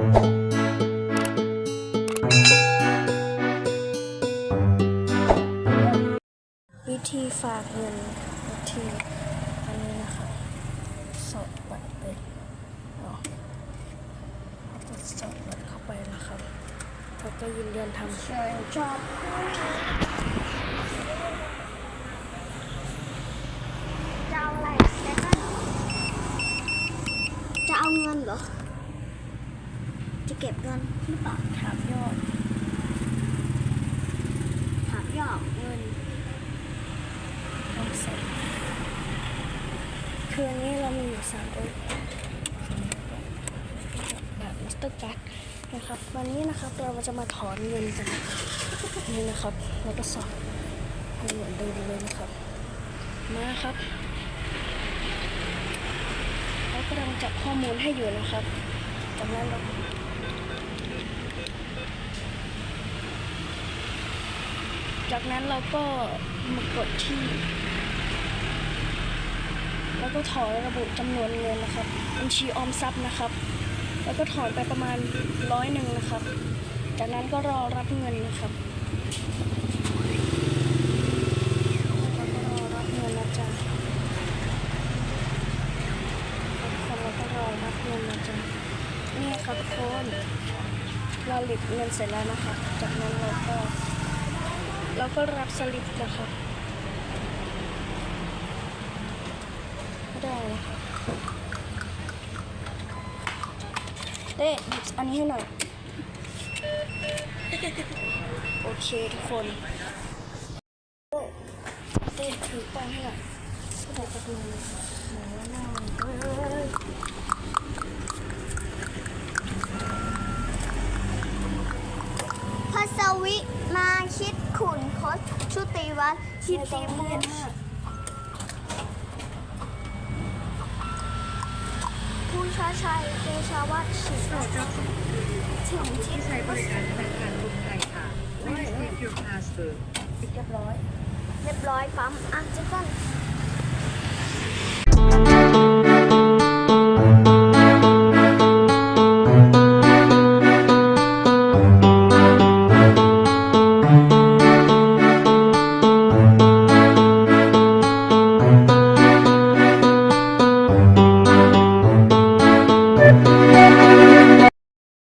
วิธีฝากเงินวิธีอันนี้นะคะสอดบัตรไปเนาะสอดบัตรเข้าไปนะครับแล้วก็ยืนยันทำเชิญชอบจะเอาอะไรแล้วก็จะเอาเงินเหรอ เก็บเงินหรือเปล่าถามยอดถามยอดเงินต้องใส่คืออันนี้เรามีอยู่สามตัวแบบมาสเตอร์การ์ดนะครับ วันนี้นะครับเราจะมาถอนเงินกันนี่นะครับแล้วก็สอดให้เหมือนเดิมเลยนะครับ มาครับเรากำลังจับข้อมูลให้อยู่นะครับจากนั้นเรา จากนั้นเราก็มากดที่ แล้วก็ถอนระบุจำนวนเงินนะครับบัญชีออมทรัพย์นะครับ แล้วก็ถอนไปประมาณร้อยหนึ่งนะครับ จากนั้นก็รอรับเงินนะครับแล้วก็รอรับเงินนะจ๊ะทุกคนเราก็รอรับเงินนะจ๊ะนี่ครับทุกคนเราหลิบเงินเสร็จแล้วนะครับ จากนั้นเราก็ เราก็รับสลิปนะครับได้นะคะเต้หยิบอันนี้ให้หน่อย โอเคทุกคนเต้ถือกล้องให้หน่อยก็ได้จะดูหนูว่าน้าเอ้ยพัสวิ ชุติวันชิไม่ต้ติองมุเรียนขมากผู้ชาชัยเดชาวัฒน์ชิเราจะส่งถึงที่ใช้บริการธนาคารกรุงไทยค่ะ Please give your password เรียบร้อย เรียบร้อยปั๊มอะเจ๊กัน